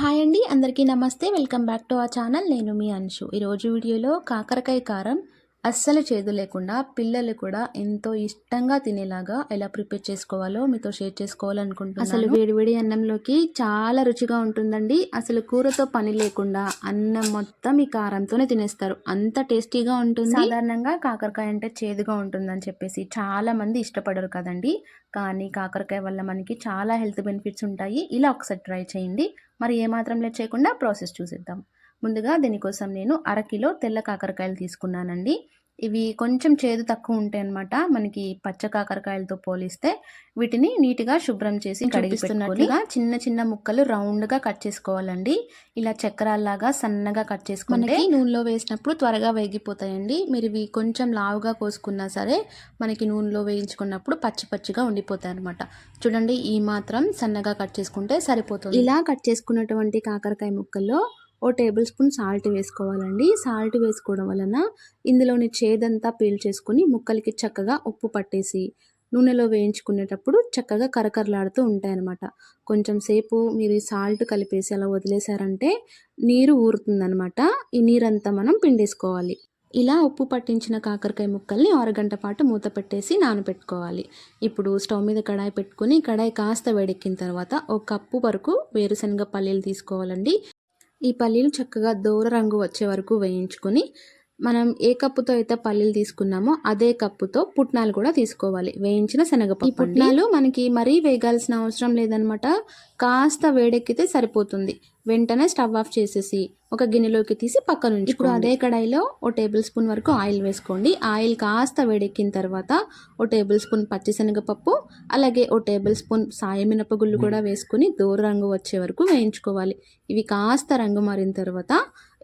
Hi అండి అందరికీ నమస్తే. వెల్కమ్ బ్యాక్ టు ఆ ఛానల్. నేను మీ అంశు. ఈరోజు వీడియోలో కాకరకాయ కారం అస్సలు చేదు లేకుండా పిల్లలు కూడా ఎంతో ఇష్టంగా తినేలాగా ఎలా ప్రిపేర్ చేసుకోవాలో మీతో షేర్ చేసుకోవాలనుకుంటున్నాను. అసలు వేడివేడి అన్నంలోకి చాలా రుచిగా ఉంటుందండి. అసలు కూరతో పని లేకుండా అన్నం మొత్తం ఈ కారంతోనే తినేస్తారు. అంత టేస్టీగా ఉంటుంది. సాధారణంగా కాకరకాయ అంటే చేదుగా ఉంటుందని చెప్పేసి చాలా మంది ఇష్టపడరు కదండి. కానీ కాకరకాయ వల్ల మనకి చాలా హెల్త్ బెనిఫిట్స్ ఉంటాయి. ఇలా ఒకసారి ట్రై చేయండి. మరి ఏమాత్రం లేట్ చేయకుండా ప్రాసెస్ చూసేద్దాం. ముందుగా దీనికోసం నేను అరకిలో తెల్ల కాకరకాయలు తీసుకున్నానండి. ఇవి కొంచెం చేదు తక్కువ ఉంటాయి అనమాట మనకి పచ్చ కాకరకాయలతో పోలిస్తే వీటిని నీట్గా శుభ్రం చేసి కడిగిస్తున్నట్టుగా చిన్న చిన్న ముక్కలు రౌండ్గా కట్ చేసుకోవాలండి. ఇలా చక్రాల్లాగా సన్నగా కట్ చేసుకుంటే నూనెలో వేసినప్పుడు త్వరగా వేగిపోతాయండి. మీరు ఇవి కొంచెం లావుగా కోసుకున్నా సరే మనకి నూనెలో వేయించుకున్నప్పుడు పచ్చి పచ్చిగా ఉండిపోతాయి అనమాట చూడండి ఈ మాత్రం సన్నగా కట్ చేసుకుంటే సరిపోతుంది. ఇలా కట్ చేసుకున్నటువంటి కాకరకాయ ముక్కల్లో ఓ టేబుల్ స్పూన్ సాల్ట్ వేసుకోవాలండి. సాల్ట్ వేసుకోవడం వలన ఇందులోని చేదంతా పీల్చేసుకుని ముక్కలకి చక్కగా ఉప్పు పట్టేసి నూనెలో వేయించుకునేటప్పుడు చక్కగా కరకరలాడుతూ ఉంటాయన్నమాట. కొంచెం సేపు మీరు ఈ సాల్ట్ కలిపేసి అలా వదిలేశారంటే నీరు ఊరుతుందనమాట ఈ నీరంతా మనం పిండేసుకోవాలి. ఇలా ఉప్పు పట్టించిన కాకరకాయ ముక్కల్ని అరగంట పాటు మూత పెట్టేసి నానబెట్టుకోవాలి. ఇప్పుడు స్టవ్ మీద కడాయి పెట్టుకుని కడాయి కాస్త వేడెక్కిన తర్వాత ఒక కప్పు వరకు వేరుశనగ పల్లీలు తీసుకోవాలండి. ఈ పల్లీలు చక్కగా దూర రంగు వచ్చే వరకు వేయించుకొని మనం ఏ కప్పుతో అయితే పల్లీలు తీసుకున్నామో అదే కప్పుతో పుట్నాలు కూడా తీసుకోవాలి. వేయించిన శనగపప్పు. పుట్నాలు మనకి మరీ వేగాల్సిన అవసరం లేదనమాట కాస్త వేడెక్కితే సరిపోతుంది. వెంటనే స్టవ్ ఆఫ్ చేసేసి ఒక గిన్నెలోకి తీసి పక్కన నుంచి ఇప్పుడు అదే కడాయిలో ఓ టేబుల్ స్పూన్ వరకు ఆయిల్ వేసుకోండి. ఆయిల్ కాస్త వేడెక్కిన తర్వాత ఓ టేబుల్ స్పూన్ పచ్చిశనగపప్పు అలాగే ఓ టేబుల్ స్పూన్ సాయ మినపగుళ్ళు కూడా వేసుకుని దూర రంగు వచ్చే వరకు వేయించుకోవాలి. ఇవి కాస్త రంగు మారిన తర్వాత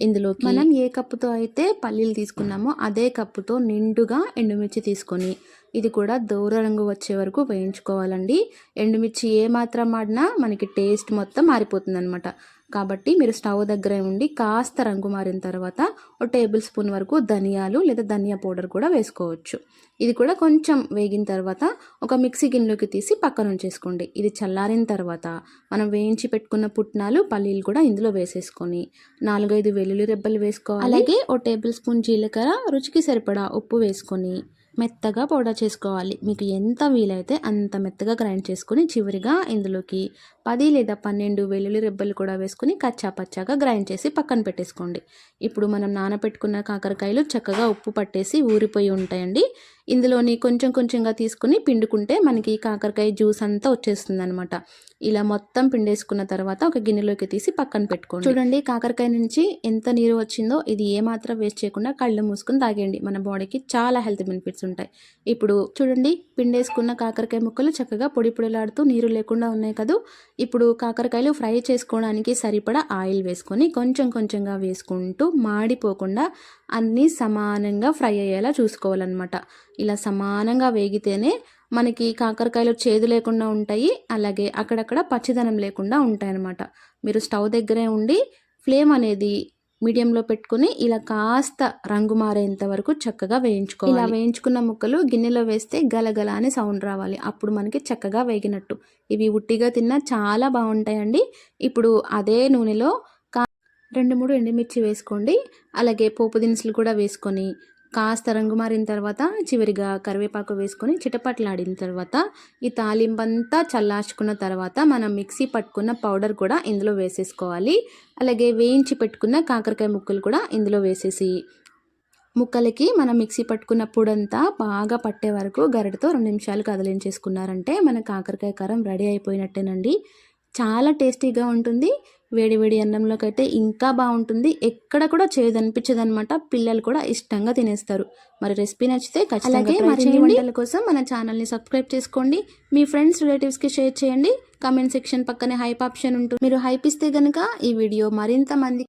ఇందులో మనం ఏ కప్పుతో అయితే పల్లీలు తీసుకున్నామో అదే కప్పుతో నిండుగా ఎండుమిర్చి తీసుకొని ఇది కూడా దూర రంగు వచ్చే వరకు వేయించుకోవాలండి. ఎండుమిర్చి ఏ మాత్రం ఆడినా మనకి టేస్ట్ మొత్తం మారిపోతుంది అనమాట కాబట్టి మీరు స్టవ్ దగ్గర ఉండి కాస్త రంగు మారిన తర్వాత ఒక టేబుల్ స్పూన్ వరకు ధనియాలు లేదా ధనియా పౌడర్ కూడా వేసుకోవచ్చు. ఇది కూడా కొంచెం వేగిన తర్వాత ఒక మిక్సీ గిన్నెలోకి తీసి పక్కన ఉంచేసుకోండి. ఇది చల్లారిన తర్వాత మనం వేయించి పెట్టుకున్న పుట్నాలు పల్లీలు కూడా ఇందులో వేసేసుకొని నాలుగైదు వెల్లుల్లి రెబ్బలు వేసుకోవాలి. అలాగే ఒక టేబుల్ స్పూన్ జీలకర్ర రుచికి సరిపడా ఉప్పు వేసుకొని మెత్తగా పౌడర్ చేసుకోవాలి. మీకు ఎంత వీలైతే అంత మెత్తగా గ్రైండ్ చేసుకుని చివరిగా ఇందులోకి పది లేదా పన్నెండు వెల్లుల్లి రెబ్బలు కూడా వేసుకుని కచ్చా పచ్చాగా గ్రైండ్ చేసి పక్కన పెట్టేసుకోండి. ఇప్పుడు మనం నానబెట్టుకున్న కాకరకాయలు చక్కగా ఉప్పు పట్టేసి ఊరిపోయి ఉంటాయండి. ఇందులోని కొంచెం కొంచెంగా తీసుకుని పిండుకుంటే మనకి కాకరకాయ జ్యూస్ అంతా వచ్చేస్తుంది అనమాట ఇలా మొత్తం పిండేసుకున్న తర్వాత ఒక గిన్నెలోకి తీసి పక్కన పెట్టుకోండి. చూడండి కాకరకాయ నుంచి ఎంత నీరు వచ్చిందో ఇది ఏమాత్రం వేస్ట్ చేయకుండా కళ్ళు మూసుకుని తాగేయండి. మన బాడీకి చాలా హెల్త్ బెనిఫిట్స్ ఉంటాయి. ఇప్పుడు చూడండి పిండేసుకున్న కాకరకాయ ముక్కలు చక్కగా పొడి పొడిలాడుతూ నీరు లేకుండా ఉన్నాయి కదా? ఇప్పుడు కాకరకాయలు ఫ్రై చేసుకోవడానికి సరిపడా ఆయిల్ వేసుకొని కొంచెం కొంచెంగా వేసుకుంటూ మాడిపోకుండా అన్నీ సమానంగా ఫ్రై అయ్యేలా చూసుకోవాలన్నమాట. ఇలా సమానంగా వేగితేనే మనకి కాకరకాయలు చేదు లేకుండా ఉంటాయి అలాగే అక్కడక్కడ పచ్చిదనం లేకుండా ఉంటాయన్నమాట. మీరు స్టవ్ దగ్గరే ఉండి ఫ్లేమ్ అనేది మీడియంలో పెట్టుకుని ఇలా కాస్త రంగు మారేంత వరకు చక్కగా వేయించుకోవాలి. ఇలా వేయించుకున్న ముక్కలు గిన్నెలో వేస్తే గలగల అని సౌండ్ రావాలి. అప్పుడు మనకి చక్కగా వేగినట్టు. ఇవి ఉట్టిగా తిన్నా చాలా బాగుంటాయండి. ఇప్పుడు అదే నూనెలో రెండు మూడు ఎండుమిర్చి వేసుకోండి. అలాగే పోపు దినుసులు కూడా వేసుకొని కాస్త రంగు మారిన తర్వాత చివరిగా కరివేపాకు వేసుకొని చిటపట్లాడిన తర్వాత ఈ తాలింపంతా చల్లార్చుకున్న తర్వాత మనం మిక్సీ పట్టుకున్న పౌడర్ కూడా ఇందులో వేసేసుకోవాలి. అలాగే వేయించి పెట్టుకున్న కాకరకాయ ముక్కలు కూడా ఇందులో వేసేసి ముక్కలకి మనం మిక్సీ పట్టుకున్న పొడంతా బాగా పట్టే వరకు గరిటతో రెండు నిమిషాలు కదిలించేసుకున్నారంటే మన కాకరకాయ కారం రెడీ అయిపోయినట్టేనండి. చాలా టేస్టీగా ఉంటుంది. వేడి వేడి అన్నంలోకి అయితే ఇంకా బాగుంటుంది. ఎక్కడ కూడా చేదు అనిపించదు అనమాట పిల్లలు కూడా ఇష్టంగా తినేస్తారు. మరి రెసిపీ నచ్చితే ఖచ్చితంగా మరిన్ని వంటల కోసం మన ఛానల్ని సబ్స్క్రైబ్ చేసుకోండి. మీ ఫ్రెండ్స్ రిలేటివ్స్కి షేర్ చేయండి. కామెంట్ సెక్షన్ పక్కనే హైప్ ఆప్షన్ ఉంటుంది. మీరు హైప్ ఇస్తే కనుక ఈ వీడియో మరింత మంది